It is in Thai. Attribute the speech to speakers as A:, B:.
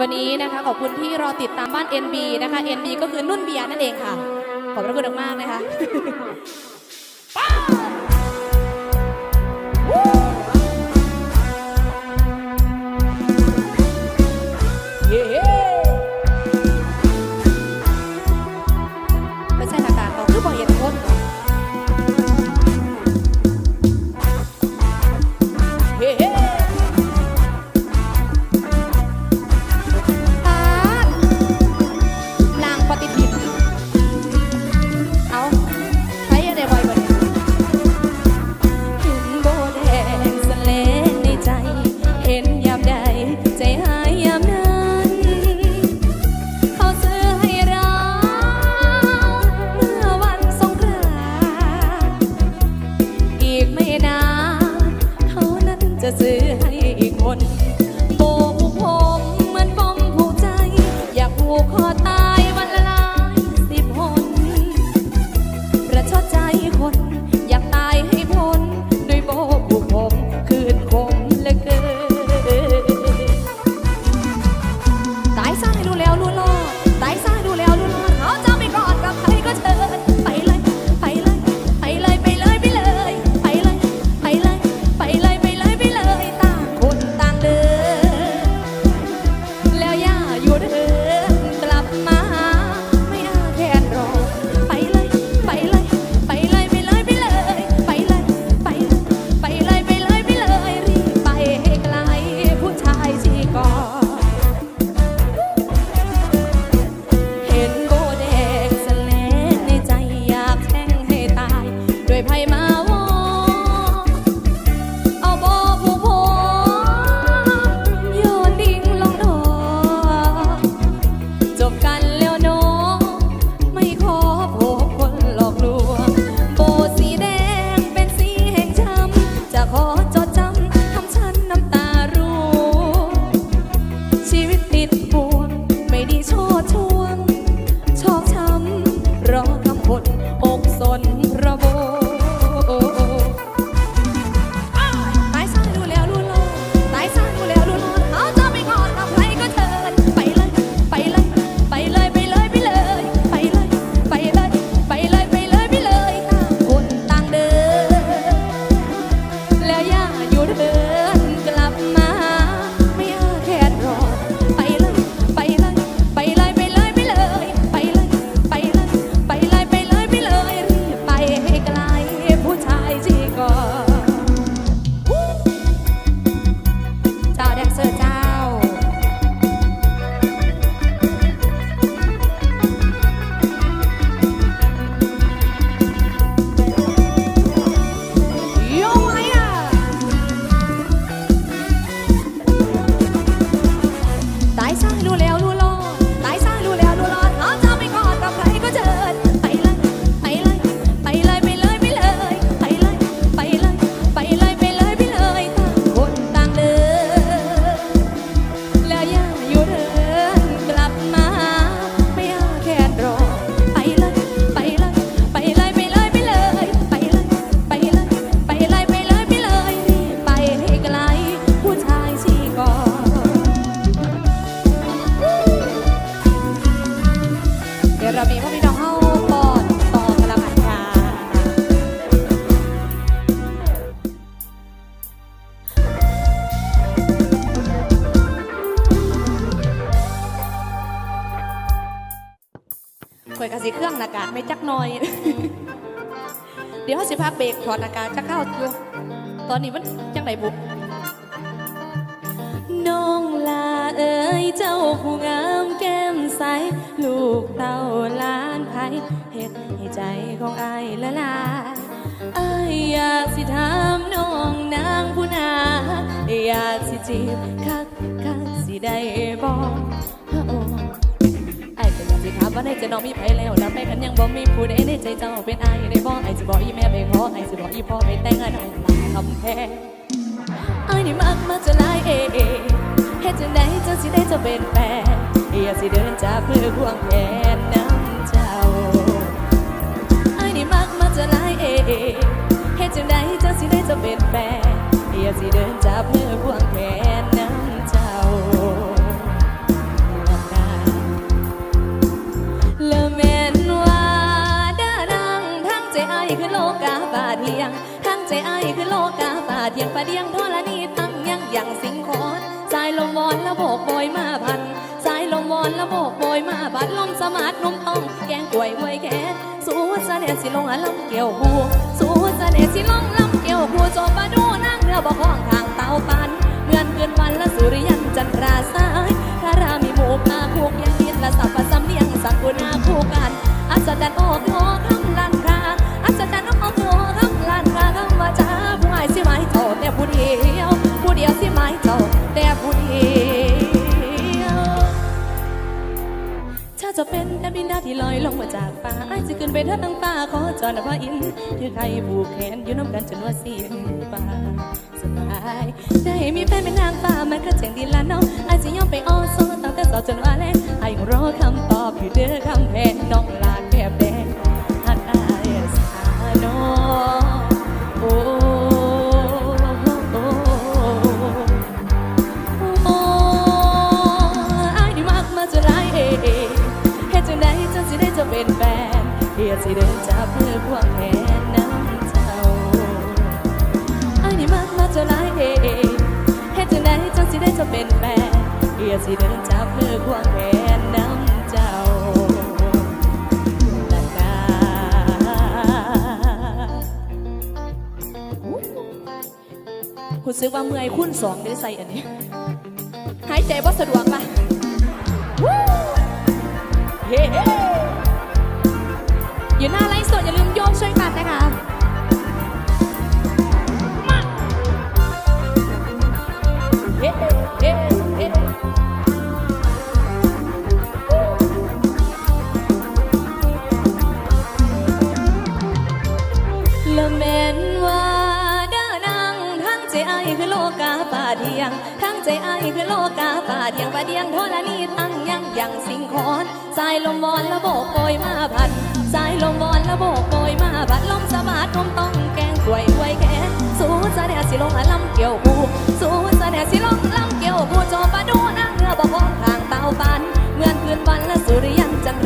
A: วันนี้นะคะขอบคุณที่รอติดตามบ้าน NB นะคะ NB ก็คือนุ่นเบียร์นั่นเองค่ะ ขอบพระคุณมากนะคะ Lord. Serious ข่อยกะสิเครื่องหน้ากากม่จักหน่อย เดี๋ยวเฮาสิพักเบรกถอดหน้ากากจะเข้าอยู่ตอนนี้มันจังไหนบุกน้องลาเอ๋ยเจ้าผู้งามแก้มใส ลูกเต่าล้านไผเฮ็ดให้ใจของอายละลายอายอยากสิถามน้องนางผู้นาอยากสิจีบคักคักสิได้บอก ว่าในใจน้องมีไผแล้วแล้วไปกันยังบ่มีผู้ใดในใจเจ้าเป็นไอายได้บ่ไอจะบอกอีแม่ไปขอไอจะบอกอีพ่อไปแต่งงานไอ้ลาคำแพงอานี่มักมากจะลายเอเฮ็ดจะไหนเจ้าสิได้จะเป็นแฟนอย่าสิเดินจากมือควงแขนน้ำเจ้าไอานี่มักมากจะลายเอเฮ็ดจะไหนเจ้าสิได้จะเป็นแฟนอย่าสิเดินจากมือควงแขนน้ำ เทียงประเดียงทอละนีตั้งยังอย่างสิงคอนสายลมวอนละโบกโบยมาพันสายลมวอนละโบกโบยมาบัดลมสมาดนุ่มต้องแกงกล้วยไว้แค่สู้เสน่ห์สิลงอลำเกี่ยวหูสู้เสน่ห์สิลงลำเกี่ยวหูโจบมาดูนั่งเรือบ่ข้องทางเตาปันเมื่อนเคืนวันละสุริยันจันทราสายพระรามีหมูปลาคูกยังยินละสัพพะ จะเป็นแอบดินดาที่ลอยลงมาจากฟ้าไอ้จะขึ้นไปเทิดตั้งฟ้าขอจอนพระอินทร์ถือใครผูกแขนอยู่น้ำกันจนว่าสิ้นฟ้าสบายได้มีแฟนเป็นนางฟ้ามันก็เจ๋งดีละน้องไอ้จะยอมไปอ้อโซตั้งแต่สาวจนว่าแลไอ้ จะเป็นแฟนเฮียสิเดินจับเพื่อพวงแขนน้ำเจ้าอายนี่มักมาจะร้ายเอเอเฮ็ดจังใดจังสิได้จะเป็นแฟนเฮียสิเดินจับเพื่อพวงแขนน้ำเจ้าละกาคุณซื้อว่าเมื่อยคุณสองได้ใส่อันนี้หายใจว่าสะดวกปะวู้ คือโลกาป่าเทียงป่าเดียงทอละนีตั้งยังยังสิงคอนสายลมวอนระโบกโกยมาพัดสายลมวอนระโบกโกยมาพัดลมสะบาดลมต้องแกงกวยไวยแก่สู้สะแดียสิลงลำเกี่ยวกูสู้สะแดียสิลงลำเกี่ยวกูจอปะดูนะเงือบ่พ้องทางเตาปันเหมือนคืนวันละสุริยันจัน